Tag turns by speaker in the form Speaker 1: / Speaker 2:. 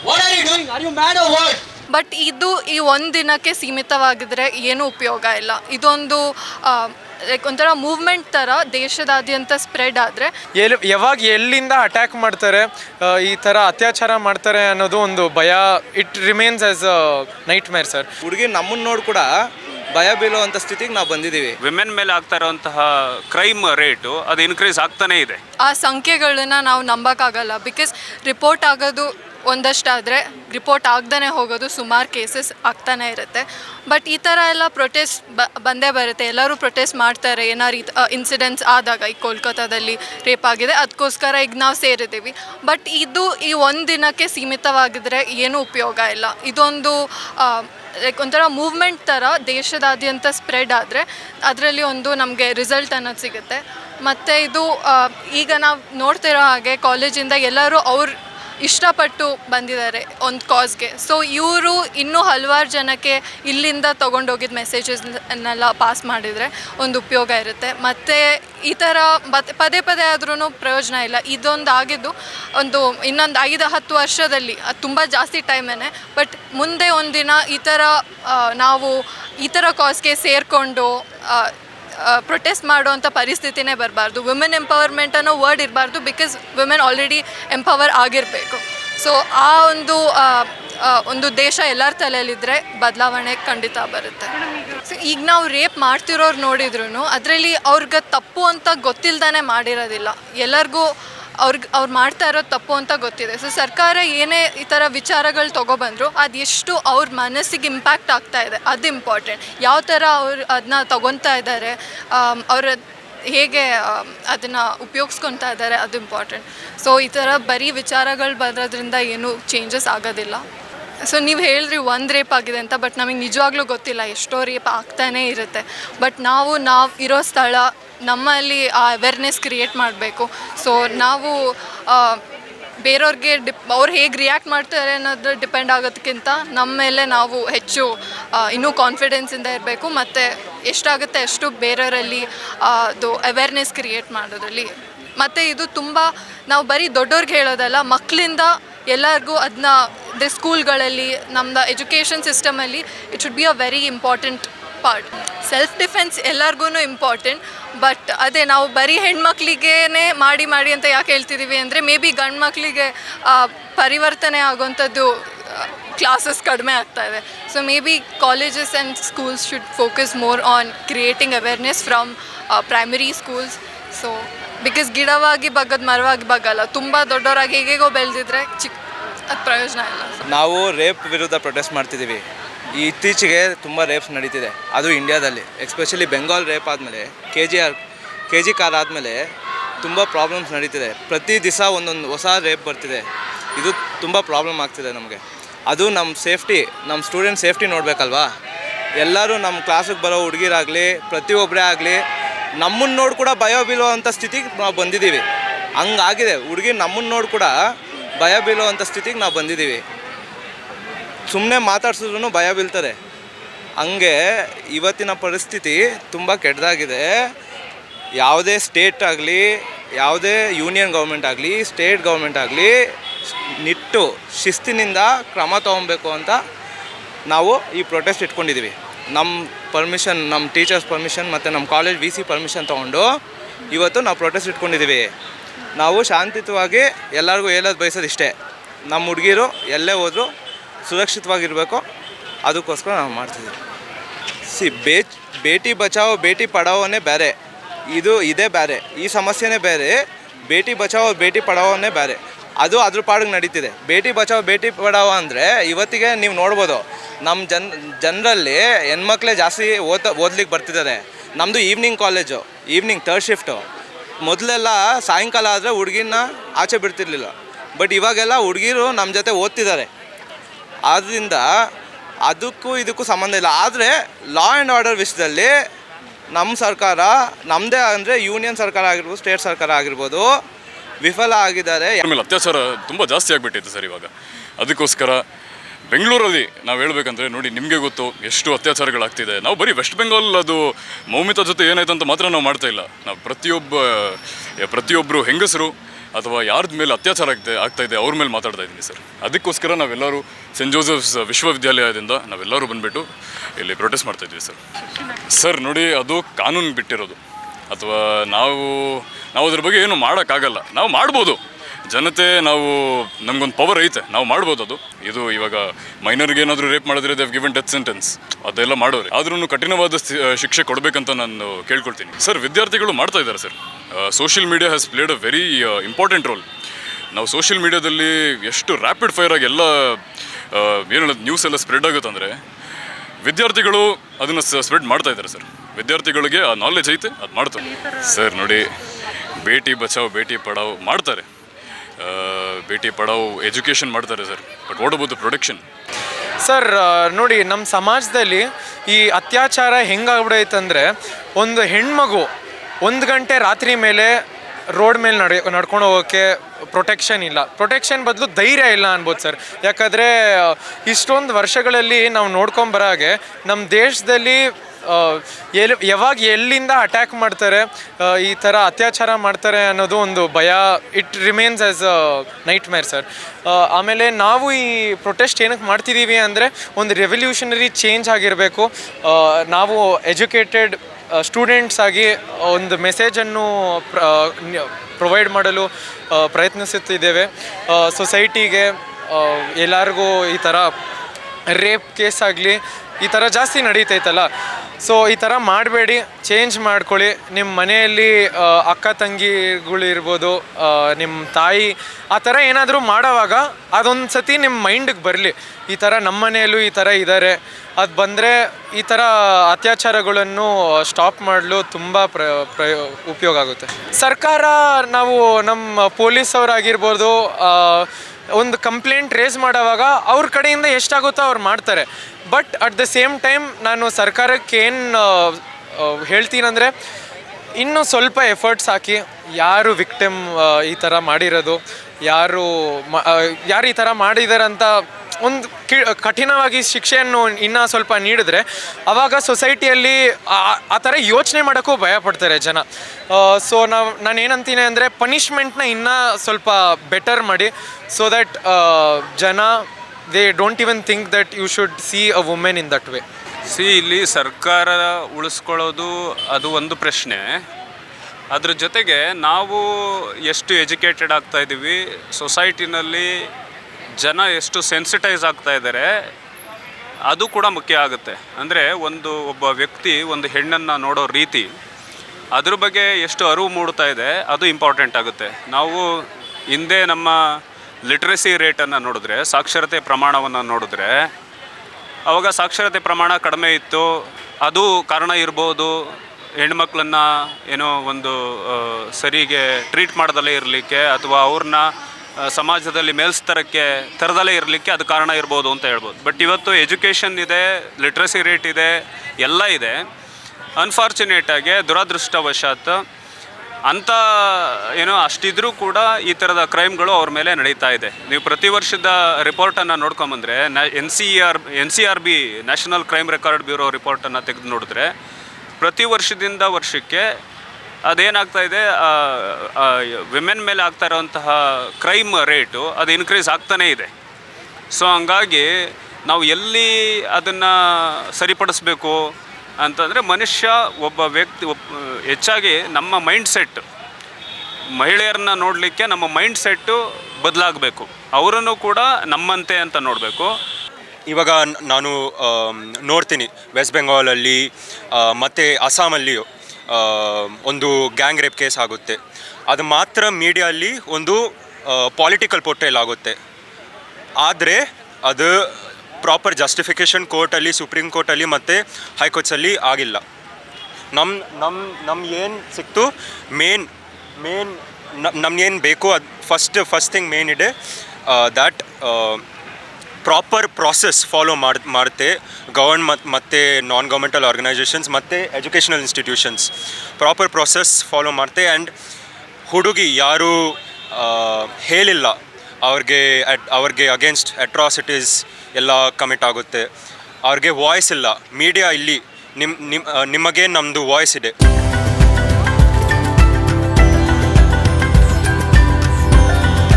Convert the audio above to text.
Speaker 1: What are you doing? Are you mad or what?
Speaker 2: But ಇದು ಈ ಒಂದು ದಿನಕ್ಕೆ ಸೀಮಿತವಾಗಿದ್ರೆ ಏನು ಉಪಯೋಗ ಇಲ್ಲ. ಇದೊಂದು ಲೈಕ್ ಒಂಥರ ಮೂವ್ಮೆಂಟ್ ಥರ ದೇಶದಾದ್ಯಂತ ಸ್ಪ್ರೆಡ್ ಆದರೆ
Speaker 3: ಎಲ್ಲಿ ಯಾವಾಗ ಎಲ್ಲಿಂದ ಅಟ್ಯಾಕ್ ಮಾಡ್ತಾರೆ ಆ, ಈ ಥರ ಅತ್ಯಾಚಾರ ಮಾಡ್ತಾರೆ ಅನ್ನೋದು ಒಂದು ಭಯ. It remains as a nightmare sir
Speaker 4: ಹುಡುಗಿ ನಮ್ಮನ್ನ ನೋಡಿ ಕೂಡ ಭಯ ಬೀಳುವಂಥ ಸ್ಥಿತಿಗೆ ನಾವು ಬಂದಿದ್ದೀವಿ
Speaker 5: ವಿಮೆನ್ ಮೇಲೆ ಆಗ್ತಾ ಇರುವಂತಹ ಕ್ರೈಮ್ ರೇಟು ಅದು ಇನ್ಕ್ರೀಸ್ ಆಗ್ತಾನೇ ಇದೆ.
Speaker 2: ಆ ಸಂಖ್ಯೆಗಳನ್ನ ನಾವು ನಂಬಕ್ಕಾಗಲ್ಲ. ಬಿಕಾಸ್ ರಿಪೋರ್ಟ್ ಆಗೋದು ಒಂದಷ್ಟಾದರೆ ರಿಪೋರ್ಟ್ ಆಗ್ದೇ ಹೋಗೋದು ಸುಮಾರು ಕೇಸಸ್ ಆಗ್ತಾನೆ ಇರುತ್ತೆ. ಬಟ್ ಈ ಥರ ಎಲ್ಲ ಪ್ರೊಟೆಸ್ಟ್ ಬ, ಬಂದೇ ಬರುತ್ತೆ. ಎಲ್ಲರೂ ಪ್ರೊಟೆಸ್ಟ್ ಮಾಡ್ತಾರೆ. ಏನಾರು ಈ ಇನ್ಸಿಡೆಂಟ್ಸ್ ಆದಾಗ ಈ ಕೋಲ್ಕತ್ತಾದಲ್ಲಿ ರೇಪ್ ಆಗಿದೆ. ಅದಕ್ಕೋಸ್ಕರ ಈಗ ನಾವು ಸೇರಿದ್ದೀವಿ. ಬಟ್ ಇದು ಈ ಒಂದು ದಿನಕ್ಕೆ ಸೀಮಿತವಾಗಿದ್ರೆ ಏನೂ ಉಪಯೋಗ ಇಲ್ಲ. ಇದೊಂದು ಲೈಕ್ ಒಂಥರ ಮೂವ್ಮೆಂಟ್ ಥರ ದೇಶದಾದ್ಯಂತ ಸ್ಪ್ರೆಡ್ ಆದರೆ ಅದರಲ್ಲಿ ಒಂದು ನಮಗೆ ರಿಸಲ್ಟ್ ಅನ್ನೋದು ಸಿಗುತ್ತೆ. ಮತ್ತು ಇದು ಈಗ ನಾವು ನೋಡ್ತಿರೋ ಹಾಗೆ ಕಾಲೇಜಿಂದ ಎಲ್ಲರೂ ಅವ್ರು ಇಷ್ಟಪಟ್ಟು ಬಂದಿದ್ದಾರೆ ಒಂದು ಕಾಸ್ಗೆ ಸೊ ಇವರು ಇನ್ನೂ ಹಲವಾರು ಜನಕ್ಕೆ ಇಲ್ಲಿಂದ ತೊಗೊಂಡೋಗಿದ್ದ ಮೆಸೇಜಸ್ನೆಲ್ಲ ಪಾಸ್ ಮಾಡಿದರೆ ಒಂದು ಉಪಯೋಗ ಇರುತ್ತೆ. ಮತ್ತು ಈ ಥರ ಪದೇ ಪದೇ ಆದ್ರೂ ಪ್ರಯೋಜನ ಇಲ್ಲ. ಇದೊಂದು ಆಗಿದ್ದು ಒಂದು ಇನ್ನೊಂದು ಐದು, ಹತ್ತು ವರ್ಷದಲ್ಲಿ, ಅದು ತುಂಬ ಜಾಸ್ತಿ ಟೈಮೇನೆ ಬಟ್ ಮುಂದೆ ಒಂದಿನ ಈ ಥರ ನಾವು ಈ ಥರ ಕಾಸ್ಗೆ ಸೇರಿಕೊಂಡು ಪ್ರೊಟೆಸ್ಟ್ ಮಾಡುವಂಥ ಪರಿಸ್ಥಿತಿನೇ ಬರಬಾರ್ದು. ವುಮೆನ್ ಎಂಪವರ್ಮೆಂಟ್ ಅನ್ನೋ ವರ್ಡ್ ಇರಬಾರ್ದು ಬಿಕಾಸ್ ವುಮೆನ್ ಆಲ್ರೆಡಿ ಎಂಪವರ್ ಆಗಿರಬೇಕು. ಸೊ ಆ ಒಂದು ಒಂದು ದೇಶ ಎಲ್ಲರ ತಲೆಯಲ್ಲಿದ್ದರೆ ಬದಲಾವಣೆ ಖಂಡಿತ ಬರುತ್ತೆ. ಸೊ ಈಗ ನಾವು ರೇಪ್ ಮಾಡ್ತಿರೋರು ನೋಡಿದ್ರು ಅದರಲ್ಲಿ ಅವ್ರಿಗೆ ತಪ್ಪು ಅಂತ ಗೊತ್ತಿಲ್ಲದೇ ಮಾಡಿರೋದಿಲ್ಲ. ಎಲ್ಲರಿಗೂ ಅವ್ರಿಗೆ ಅವ್ರು ಮಾಡ್ತಾ ಇರೋದು ತಪ್ಪು ಅಂತ ಗೊತ್ತಿದೆ. ಸೊ ಸರ್ಕಾರ ಏನೇ ಈ ಥರ ವಿಚಾರಗಳು ತೊಗೊಬಂದ್ರು ಅದು ಎಷ್ಟು ಅವ್ರ ಮನಸ್ಸಿಗೆ ಇಂಪ್ಯಾಕ್ಟ್ ಆಗ್ತಾ ಇದೆ. ಅದು ಇಂಪಾರ್ಟೆಂಟ್ ಯಾವ ಥರ ಅವ್ರು ಅದನ್ನ ತೊಗೊತಾ ಇದ್ದಾರೆ ಅವ್ರ ಹೇಗೆ ಅದನ್ನು ಉಪಯೋಗಿಸ್ಕೊತಾ ಇದ್ದಾರೆ ಅದು ಇಂಪಾರ್ಟೆಂಟ್ ಸೊ ಈ ಥರ ಬರೀ ವಿಚಾರಗಳು ಬರೋದ್ರಿಂದ ಏನೂ ಚೇಂಜಸ್ ಆಗೋದಿಲ್ಲ. ಸೊ ನೀವು ಹೇಳಿದ್ರಿ ಒಂದು ರೇಪ್ ಆಗಿದೆ ಅಂತ ಬಟ್ ನಮಗೆ ನಿಜವಾಗ್ಲೂ ಗೊತ್ತಿಲ್ಲ, ಎಷ್ಟೋ ರೇಪ್ ಆಗ್ತಾನೇ ಇರುತ್ತೆ. ಬಟ್ ನಾವು ನಾವು ಇರೋ ಸ್ಥಳ, ನಮ್ಮಲ್ಲಿ ಆ ಅವೇರ್ನೆಸ್ ಕ್ರಿಯೇಟ್ ಮಾಡಬೇಕು. ಸೊ ನಾವು ಬೇರೆಯವ್ರಿಗೆ ಡಿಪ್, ಅವ್ರು ಹೇಗೆ ರಿಯಾಕ್ಟ್ ಮಾಡ್ತಾರೆ ಅನ್ನೋದು ಡಿಪೆಂಡ್ ಆಗೋದಕ್ಕಿಂತ ನಮ್ಮ ಮೇಲೆ ನಾವು ಹೆಚ್ಚು ಇನ್ನೂ ಕಾನ್ಫಿಡೆನ್ಸಿಂದ ಇರಬೇಕು. ಮತ್ತು ಎಷ್ಟಾಗುತ್ತೆ ಅಷ್ಟು ಬೇರೆಯವರಲ್ಲಿ ಅದು ಅವೇರ್ನೆಸ್ ಕ್ರಿಯೇಟ್ ಮಾಡೋದ್ರಲ್ಲಿ. ಮತ್ತು ಇದು ತುಂಬ, ನಾವು ಬರೀ ದೊಡ್ಡವ್ರಿಗೆ ಹೇಳೋದಲ್ಲ ಮಕ್ಕಳಿಂದ ಎಲ್ಲರಿಗೂ ಅದನ್ನ ಅಂದರೆ ಸ್ಕೂಲ್ಗಳಲ್ಲಿ ನಮ್ಮದು education ಸಿಸ್ಟಮಲ್ಲಿ it should be a very important part self defence ಎಲ್ಲರಿಗೂ ಇಂಪಾರ್ಟೆಂಟ್ ಬಟ್ ಅದೇ ನಾವು ಬರೀ ಹೆಣ್ಮಕ್ಳಿಗೇ ಮಾಡಿ ಮಾಡಿ ಅಂತ ಯಾಕೆ ಹೇಳ್ತಿದ್ದೀವಿ ಅಂದರೆ ಮೇ ಬಿ ಗಂಡು ಮಕ್ಕಳಿಗೆ ಪರಿವರ್ತನೆ ಆಗುವಂಥದ್ದು ಕ್ಲಾಸಸ್ ಕಡಿಮೆ ಆಗ್ತಾ ಇದೆ. So maybe colleges and schools should focus more on creating awareness from primary schools so because ಗಿಡವಾಗಿ ಬಗ್ಗದ ಮರವಾಗಿ ಬಗ್ಗಲ್ಲ, ತುಂಬ ದೊಡ್ಡವರಾಗಿ ಹೇಗೇಗೋ ಬೆಳೆದಿದ್ರೆ ಚಿಕ್ಕ ಪ್ರಯೋಜನ ಇಲ್ಲ.
Speaker 4: ನಾವು ರೇಪ್ ವಿರುದ್ಧ ಪ್ರೊಟೆಸ್ಟ್ ಮಾಡ್ತಿದ್ದೀವಿ. ಈ ಇತ್ತೀಚೆಗೆ ತುಂಬ ರೇಪ್ಸ್ ನಡೀತಿದೆ. ಅದು ಇಂಡಿಯಾದಲ್ಲಿ. ಎಸ್ಪೆಷಲಿ ಬೆಂಗಾಲ್ ರೇಪ್ ಆದಮೇಲೆ K G R K G Kar ಆದಮೇಲೆ ತುಂಬ ಪ್ರಾಬ್ಲಮ್ಸ್ ನಡೀತಿದೆ. ಪ್ರತಿ ದಿವಸ ಒಂದೊಂದು ಹೊಸ ರೇಪ್ ಬರ್ತಿದೆ. ಇದು ತುಂಬ ಪ್ರಾಬ್ಲಮ್ ಆಗ್ತಿದೆ ನಮಗೆ. ಅದು ನಮ್ಮ ಸೇಫ್ಟಿ ನಮ್ಮ ಸ್ಟೂಡೆಂಟ್ ಸೇಫ್ಟಿ ನೋಡಬೇಕಲ್ವಾ? ಎಲ್ಲರೂ ನಮ್ಮ ಕ್ಲಾಸಿಗೆ ಬರೋ ಹುಡುಗಿರಾಗಲಿ ಪ್ರತಿಯೊಬ್ಬರೇ ಆಗಲಿ ನಮ್ಮನ್ನು ನೋಡಿ ಕೂಡ ಭಯ ಬೀಳುವಂಥ ಸ್ಥಿತಿಗೆ ನಾವು ಬಂದಿದ್ದೀವಿ. ಹಂಗಾಗಿದೆ. ಹುಡುಗಿ ನಮ್ಮನ್ನು ನೋಡಿ ಕೂಡ ಭಯ ಬೀಳುವಂಥ ಸ್ಥಿತಿಗೆ ನಾವು ಬಂದಿದ್ದೀವಿ. ಸುಮ್ಮನೆ ಮಾತಾಡ್ಸಿದ್ರು ಭಯ ಬೀಳ್ತಾರೆ ಹಂಗೆ ಇವತ್ತಿನ ಪರಿಸ್ಥಿತಿ ತುಂಬ ಕೆಟ್ಟದಾಗಿದೆ. ಯಾವುದೇ ಸ್ಟೇಟ್ ಆಗಲಿ, ಯಾವುದೇ ಯೂನಿಯನ್ ಗೌರ್ಮೆಂಟ್ ಆಗಲಿ, ಸ್ಟೇಟ್ ಗೌರ್ಮೆಂಟ್ ಆಗಲಿ, ನಿಟ್ಟು ಶಿಸ್ತಿನಿಂದ ಕ್ರಮ ತೊಗೊಬೇಕು ಅಂತ ನಾವು ಈ ಪ್ರೊಟೆಸ್ಟ್ ಇಟ್ಕೊಂಡಿದ್ದೀವಿ. ನಮ್ಮ ಪರ್ಮಿಷನ್, ನಮ್ಮ ಟೀಚರ್ಸ್ ಪರ್ಮಿಷನ್ ಮತ್ತು ನಮ್ಮ ಕಾಲೇಜ್ ವಿ ಸಿ ಪರ್ಮಿಷನ್ ತೊಗೊಂಡು ಇವತ್ತು ನಾವು ಪ್ರೊಟೆಸ್ಟ್ ಇಟ್ಕೊಂಡಿದ್ದೀವಿ. ನಾವು ಶಾಂತಿಯುತವಾಗಿ ಎಲ್ಲರಿಗೂ ಹೇಳೋದು ಬಯಸೋದು ಇಷ್ಟೇ ನಮ್ಮ ಹುಡುಗಿರು ಎಲ್ಲೇ ಹೋದರೂ ಸುರಕ್ಷಿತವಾಗಿರಬೇಕು. ಅದಕ್ಕೋಸ್ಕರ ನಾವು ಮಾಡ್ತಿದ್ದೀವಿ. ಸಿ, ಬೇ, ಬೇಟಿ ಬಚಾವೋ, ಬೇಟಿ ಪಡಾವೋನೇ ಬೇರೆ. ಇದು ಇದೇ ಬೇರೆ. ಈ ಸಮಸ್ಯೆನೇ ಬೇರೆ. ಬೇಟಿ ಬಚಾವೋ, ಬೇಟಿ ಪಡಾವೋನೇ ಬೇರೆ. ಅದು ಅದ್ರ ಪಾಡಿಗೆ ನಡೀತಿದೆ. ಬೇಟಿ ಬಚಾವ್, ಬೇಟಿ ಪಡಾವೋ ಅಂದರೆ ಇವತ್ತಿಗೆ ನೀವು ನೋಡ್ಬೋದು, ನಮ್ಮ ಜನ್, ಜನರಲ್ಲಿ ಹೆಣ್ಮಕ್ಳೇ ಜಾಸ್ತಿ ಓದ ಓದ್ಲಿಕ್ಕೆ ಬರ್ತಿದ್ದಾರೆ. ನಮ್ಮದು evening college evening third shift ಮೊದಲೆಲ್ಲ ಸಾಯಂಕಾಲ ಆದರೆ ಹುಡುಗಿನ ಆಚೆ ಬಿಡ್ತಿರ್ಲಿಲ್ಲ. ಬಟ್ ಇವಾಗೆಲ್ಲ ಹುಡುಗಿರು ನಮ್ಮ ಜೊತೆ ಓದ್ತಿದ್ದಾರೆ. ಆದ್ದರಿಂದ ಅದಕ್ಕೂ ಇದಕ್ಕೂ ಸಂಬಂಧ ಇಲ್ಲ. ಆದರೆ ಲಾ ಆ್ಯಂಡ್ ಆರ್ಡರ್ ವಿಷಯದಲ್ಲಿ ನಮ್ಮ ಸರ್ಕಾರ ನಮ್ಮದೇ ಅಂದರೆ ಯೂನಿಯನ್ ಸರ್ಕಾರ ಆಗಿರ್ಬೋದು ಸ್ಟೇಟ್ ಸರ್ಕಾರ ಆಗಿರ್ಬೋದು ವಿಫಲ ಆಗಿದ್ದಾರೆ.
Speaker 6: ಆಮೇಲೆ ಅತ್ಯಾಚಾರ ತುಂಬ ಜಾಸ್ತಿ ಆಗಿಬಿಟ್ಟಿತ್ತು ಸರ್ ಇವಾಗ. ಅದಕ್ಕೋಸ್ಕರ ಬೆಂಗಳೂರಲ್ಲಿ ನಾವು ಹೇಳ್ಬೇಕಂದ್ರೆ ನೋಡಿ, ನಿಮಗೆ ಗೊತ್ತು ಎಷ್ಟು ಅತ್ಯಾಚಾರಗಳಾಗ್ತಿದೆ. ನಾವು ಬರೀ ವೆಸ್ಟ್ ಬೆಂಗಾಲ್ ಅದು ಮೌಮಿತ ಜೊತೆ ಏನಾಯ್ತು ಅಂತ ಮಾತ್ರ ನಾವು ಮಾಡ್ತಾ ಇಲ್ಲ. ನಾವು ಪ್ರತಿಯೊಬ್ಬ ಪ್ರತಿಯೊಬ್ಬರು ಹೆಂಗಸರು ಅಥವಾ ಯಾರ್ದ ಮೇಲೆ ಅತ್ಯಾಚಾರ ಆಗ್ತಾ ಆಗ್ತಾ ಇದೆ, ಅವ್ರ ಮೇಲೆ ಮಾತಾಡ್ತಾ ಇದ್ದೀನಿ ಸರ್. ಅದಕ್ಕೋಸ್ಕರ ನಾವೆಲ್ಲರೂ ಸೆಂಟ್ ಜೋಸೆಫ್ಸ್ ವಿಶ್ವವಿದ್ಯಾಲಯದಿಂದ ನಾವೆಲ್ಲರೂ ಬಂದುಬಿಟ್ಟು ಇಲ್ಲಿ ಪ್ರೊಟೆಸ್ಟ್ ಮಾಡ್ತಾ ಇದ್ವಿ ಸರ್. ಸರ್, ನೋಡಿ, ಅದು ಕಾನೂನು ಬಿಟ್ಟಿರೋದು. ಅಥವಾ ನಾವು ನಾವು ಅದ್ರ ಬಗ್ಗೆ ಏನು ಮಾಡೋಕ್ಕಾಗಲ್ಲ. ನಾವು ಮಾಡ್ಬೋದು. ಜನತೆ ನಾವು, ನಮ್ಗೊಂದು ಪವರ್ ಐತೆ. ನಾವು ಮಾಡ್ಬೋದು ಅದು. ಇದು ಇವಾಗ ಮೈನರ್ಗೆ ಏನಾದರೂ ರೇಪ್ ಮಾಡಿದ್ರೆ ದೇವ್ ಗಿವನ್ ಡೆತ್ ಸೆಂಟೆನ್ಸ್ ಅದೆಲ್ಲ ಮಾಡೋರು ಆದ್ರೂ ಕಠಿಣವಾದ ಶಿಕ್ಷೆ ಕೊಡಬೇಕಂತ ನಾನು ಕೇಳ್ಕೊಳ್ತೀನಿ. ಸರ್ ವಿದ್ಯಾರ್ಥಿಗಳು ಮಾಡ್ತಾ ಇದ್ದಾರೆ sir social media has played a very important role ನಾವು ಸೋಷಿಯಲ್ ಮೀಡಿಯಾದಲ್ಲಿ ಎಷ್ಟು ರ್ಯಾಪಿಡ್ ಫೈರ್ ಆಗಿ ಎಲ್ಲ ಏನು ಹೇಳೋದು ನ್ಯೂಸ್ ಎಲ್ಲ ಸ್ಪ್ರೆಡ್ ಆಗುತ್ತಂದರೆ, ವಿದ್ಯಾರ್ಥಿಗಳು ಅದನ್ನು ಸ್ಪ್ರೆಡ್ ಮಾಡ್ತಾ ಇದ್ದಾರೆ ಸರ್ ವಿದ್ಯಾರ್ಥಿಗಳಿಗೆ ಆ ನಾಲೆಜ್ ಐತೆ, ಅದು ಮಾಡ್ತಾರೆ. ಸರ್ ನೋಡಿ, ಬೇಟಿ ಬಚಾವ್, ಬೇಟಿ ಪಡಾವ್ ಮಾಡ್ತಾರೆ. ಬೇಟಿ ಪಡಾವ್ ಎಜುಕೇಷನ್ ಮಾಡ್ತಾರೆ sir but what protection
Speaker 3: sir ನೋಡಿ ನಮ್ಮ ಸಮಾಜದಲ್ಲಿ ಈ ಅತ್ಯಾಚಾರ ಹೆಂಗಾಗ್ಬಿಡೈತಂದ್ರೆ ಒಂದು ಹೆಣ್ಮಗು ಒಂದು ಗಂಟೆ ರಾತ್ರಿ ಮೇಲೆ ರೋಡ್ ಮೇಲೆ ನಡೆ, ನಡ್ಕೊಂಡು ಹೋಗೋಕ್ಕೆ ಪ್ರೊಟೆಕ್ಷನ್ ಇಲ್ಲ. ಪ್ರೊಟೆಕ್ಷನ್ ಬದಲು ಧೈರ್ಯ ಇಲ್ಲ ಅನ್ಬೋದು ಸರ್ ಯಾಕಂದರೆ ಇಷ್ಟೊಂದು ವರ್ಷಗಳಲ್ಲಿ ನಾವು ನೋಡ್ಕೊಂಬರಾಗೆ ನಮ್ಮ ದೇಶದಲ್ಲಿ ಎಲ್ಲಿ, ಯಾವಾಗ ಎಲ್ಲಿಂದ ಅಟ್ಯಾಕ್ ಮಾಡ್ತಾರೆ ಈ ಥರ ಅತ್ಯಾಚಾರ ಮಾಡ್ತಾರೆ ಅನ್ನೋದು ಒಂದು ಭಯ. It remains as a nightmare sir ಆಮೇಲೆ ನಾವು ಈ ಪ್ರೊಟೆಸ್ಟ್ ಏನಕ್ಕೆ ಮಾಡ್ತಿದ್ದೀವಿ ಅಂದರೆ ಒಂದು ರೆವಲ್ಯೂಷನರಿ ಚೇಂಜ್ ಆಗಿರಬೇಕು. ನಾವು ಎಜುಕೇಟೆಡ್ ಸ್ಟೂಡೆಂಟ್ಸ್ ಆಗಿ ಒಂದು ಮೆಸೇಜನ್ನು ಪ್ರೊವೈಡ್ ಮಾಡಲು ಪ್ರಯತ್ನಿಸುತ್ತಿದ್ದೇವೆ. ಸೊಸೈಟಿಗೆ ಎಲ್ಲರಿಗೂ ಈ ಥರ ರೇಪ್ ಕೇಸ್ ಆಗಲಿ ಈ ಥರ ಜಾಸ್ತಿ ನಡೀತೈತಲ್ಲ. ಸೊ ಈ ಥರ ಮಾಡಬೇಡಿ ಚೇಂಜ್ ಮಾಡ್ಕೊಳ್ಳಿ. ನಿಮ್ಮ ಮನೆಯಲ್ಲಿ ಅಕ್ಕ ತಂಗಿಗಳಿರ್ಬೋದು ನಿಮ್ಮ ತಾಯಿ ಆ ಥರ ಏನಾದರೂ ಮಾಡೋವಾಗ ಅದೊಂದು ಸತಿ ನಿಮ್ಮ ಮೈಂಡಿಗೆ ಬರಲಿ. ಈ ಥರ ನಮ್ಮ ಮನೆಯಲ್ಲೂ ಈ ಥರ ಇದ್ದಾರೆ ಅದು ಬಂದರೆ ಈ ಥರ ಅತ್ಯಾಚಾರಗಳನ್ನು ಸ್ಟಾಪ್ ಮಾಡಲು ತುಂಬ ಪ್ರ ಪ್ರಯ ಉಪಯೋಗ ಆಗುತ್ತೆ. ಸರ್ಕಾರ ನಾವು ನಮ್ಮ ಪೊಲೀಸ್ ಅವರಾಗಿರ್ಬೋದು ಆ, ಒಂದು ಕಂಪ್ಲೇಂಟ್ ರೇಸ್ ಮಾಡೋವಾಗ ಅವ್ರ ಕಡೆಯಿಂದ ಎಷ್ಟಾಗುತ್ತೋ ಅವ್ರು ಮಾಡ್ತಾರೆ. But at the same time ನಾನು ಸರ್ಕಾರಕ್ಕೆ ಏನು ಹೇಳ್ತೀನಂದರೆ ಇನ್ನೂ ಸ್ವಲ್ಪ ಎಫರ್ಟ್ಸ್ ಹಾಕಿ ಯಾರು ವಿಕ್ಟಿಮ್ ಈ ಥರ ಮಾಡಿರೋದು, ಯಾರು ಯಾರು ಈ ಥರ ಮಾಡಿದಾರಂತ ಒಂದು ಕಿ ಕಠಿಣವಾಗಿ ಶಿಕ್ಷೆಯನ್ನು ಇನ್ನೂ ಸ್ವಲ್ಪ ನೀಡಿದ್ರೆ ಆವಾಗ ಸೊಸೈಟಿಯಲ್ಲಿ ಆ- ಥರ ಯೋಚನೆ ಮಾಡೋಕ್ಕೂ ಭಯ ಪಡ್ತಾರೆ ಜನ. ಸೊ ನಾವು ನಾನು ಏನಂತೀನಿ ಅಂದರೆ ಪನಿಷ್ಮೆಂಟ್ನ ಇನ್ನೂ ಸ್ವಲ್ಪ ಬೆಟರ್ ಮಾಡಿ ಸೊ ದಟ್ ಜನ they don't even think that you should see a women in that way
Speaker 5: see ಇಲ್ಲಿ ಸರ್ಕಾರ ಉಳಿಸ್ಕೊಳ್ಳೋದು ಅದು ಒಂದು ಪ್ರಶ್ನೆ. ಅದ್ರ ಜೊತೆಗೆ ನಾವು ಎಷ್ಟು ಎಜುಕೇಟೆಡ್ ಆಗ್ತಾ ಇದ್ದೀವಿ ಸೊಸೈಟಿನಲ್ಲಿ ಜನ ಎಷ್ಟು ಸೆನ್ಸಿಟೈಸ್ ಆಗ್ತಾ ಇದ್ದಾರೆ ಅದು ಕೂಡ ಮುಖ್ಯ ಆಗುತ್ತೆ. ಅಂದರೆ ಒಂದು ಒಬ್ಬ ವ್ಯಕ್ತಿ ಒಂದು ಹೆಣ್ಣನ್ನು ನೋಡೋ ರೀತಿ, ಅದ್ರ ಬಗ್ಗೆ ಎಷ್ಟು ಅರಿವು ಮೂಡ್ತಾ ಇದೆ, ಅದು ಇಂಪಾರ್ಟೆಂಟ್ ಆಗುತ್ತೆ. ನಾವು ಹಿಂದೆ ನಮ್ಮ ಲಿಟ್ರಸಿ ರೇಟನ್ನು ನೋಡಿದ್ರೆ, ಸಾಕ್ಷರತೆ ಪ್ರಮಾಣವನ್ನು ನೋಡಿದ್ರೆ, ಅವಾಗ ಸಾಕ್ಷರತೆ ಪ್ರಮಾಣ ಕಡಿಮೆ ಇತ್ತು, ಅದು ಕಾರಣ ಇರ್ಬೋದು, ಹೆಣ್ಮಕ್ಳನ್ನ ಏನೋ ಒಂದು ಸರಿಗೆ ಟ್ರೀಟ್ ಮಾಡ್ದಲೇ ಇರಲಿಕ್ಕೆ, ಅಥವಾ ಅವ್ರನ್ನ ಸಮಾಜದಲ್ಲಿ ಮೇಲ್ಸ್ತರಕ್ಕೆ ತರದಲ್ಲೇ ಇರಲಿಕ್ಕೆ ಅದು ಕಾರಣ ಇರ್ಬೋದು ಅಂತ ಹೇಳ್ಬೋದು. ಬಟ್ ಇವತ್ತು ಎಜುಕೇಷನ್ ಇದೆ ಲಿಟ್ರಸಿ ರೇಟ್ ಇದೆ, ಎಲ್ಲ ಇದೆ. ಅನ್ಫಾರ್ಚುನೇಟಾಗಿ ದುರದೃಷ್ಟವಶಾತ್ ಅಂಥ, ಏನೋ ಅಷ್ಟಿದ್ರೂ ಕೂಡ ಈ ಥರದ ಕ್ರೈಮ್ಗಳು ಅವ್ರ ಮೇಲೆ ನಡೀತಾ ಇದೆ. ನೀವು ಪ್ರತಿ ವರ್ಷದ ರಿಪೋರ್ಟನ್ನು ನೋಡ್ಕೊಂಬಂದ್ರೆ N C R N C R B national crime record bureau ರಿಪೋರ್ಟನ್ನು ತೆಗೆದು ನೋಡಿದ್ರೆ, ಪ್ರತಿ ವರ್ಷದಿಂದ ವರ್ಷಕ್ಕೆ ಅದೇನಾಗ್ತಾ ಇದೆ ವಿಮೆನ್ ಮೇಲೆ ಆಗ್ತಾ ಇರೋಂತಹ ಕ್ರೈಮ್ ರೇಟು ಅದು ಇನ್ಕ್ರೀಸ್ ಆಗ್ತಾನೇ ಇದೆ. ಸೊ ಹಂಗಾಗಿ ನಾವು ಎಲ್ಲಿ ಅದನ್ನು ಸರಿಪಡಿಸ್ಬೇಕು ಅಂತಂದರೆ ಮನುಷ್ಯ ಒಬ್ಬ ವ್ಯಕ್ತಿ ಹೆಚ್ಚಾಗಿ ನಮ್ಮ ಮೈಂಡ್ ಸೆಟ್ ಮಹಿಳೆಯರನ್ನ ನೋಡಲಿಕ್ಕೆ ನಮ್ಮ ಮೈಂಡ್ ಸೆಟ್ಟು ಬದಲಾಗಬೇಕು. ಅವರನ್ನು ಕೂಡ ನಮ್ಮಂತೆ ಅಂತ ನೋಡಬೇಕು.
Speaker 7: ಇವಾಗ ನಾನು ನೋಡ್ತೀನಿ ವೆಸ್ಟ್ ಬೆಂಗಾಲಲ್ಲಿ ಮತ್ತು ಅಸ್ಸಾಮಲ್ಲಿಯೂ ಒಂದು ಗ್ಯಾಂಗ್ ರೇಪ್ ಕೇಸ್ ಆಗುತ್ತೆ. ಅದು ಮಾತ್ರ ಮೀಡಿಯಲ್ಲಿ ಒಂದು ಪಾಲಿಟಿಕಲ್ ಪೋರ್ಟ್ರೇಲ್ ಆಗುತ್ತೆ. ಆದರೆ, ಅದು ಪ್ರಾಪರ್ ಜಸ್ಟಿಫಿಕೇಷನ್ ಕೋರ್ಟಲ್ಲಿ ಸುಪ್ರೀಂ ಕೋರ್ಟಲ್ಲಿ ಮತ್ತು ಹೈಕೋರ್ಟ್ಸಲ್ಲಿ ಆಗಿಲ್ಲ. ನಮ್ಮ ನಮ್ಮ ನಮ್ಮ ಏನು ಸಿಕ್ತು? ಮೇನ್ ಮೇನ್ ನಮ್ಗೇನು ಬೇಕು ಅದು ಫಸ್ಟ್ ಫಸ್ಟ್ ಥಿಂಗ್ ಮೇನ್ ಇದೆ ದ್ಯಾಟ್ ಪ್ರಾಪರ್ ಪ್ರಾಸೆಸ್ ಫಾಲೋ ಮಾಡಿ, ಮಾಡುತ್ತೆ ಗವರ್ನ್ ಮತ್ತು ನಾನ್ ಗೌರ್ಮೆಂಟಲ್ ಆರ್ಗನೈಸೇಷನ್ಸ್ ಮತ್ತು educational institutions proper process follow ಮಾಡುತ್ತೆ ಆ್ಯಂಡ್ ಹುಡುಗಿ ಯಾರು ಹೇಳಿಲ್ಲ ಅವ್ರಿಗೆ ಅಟ್ ಅವ್ರಿಗೆ ಅಗೇನ್ಸ್ಟ್ ಅಟ್ರಾಸಿಟೀಸ್ ಎಲ್ಲ ಕಮಿಟ್ ಆಗುತ್ತೆ. ಅವ್ರಿಗೆ ವಾಯ್ಸ್ ಇಲ್ಲ ಮೀಡಿಯಾ ಇಲ್ಲಿ ನಿಮ್ಮ ನಿಮ್ಮ ನಿಮಗೆ ನಮ್ಮದು ವಾಯ್ಸ್ ಇದೆ.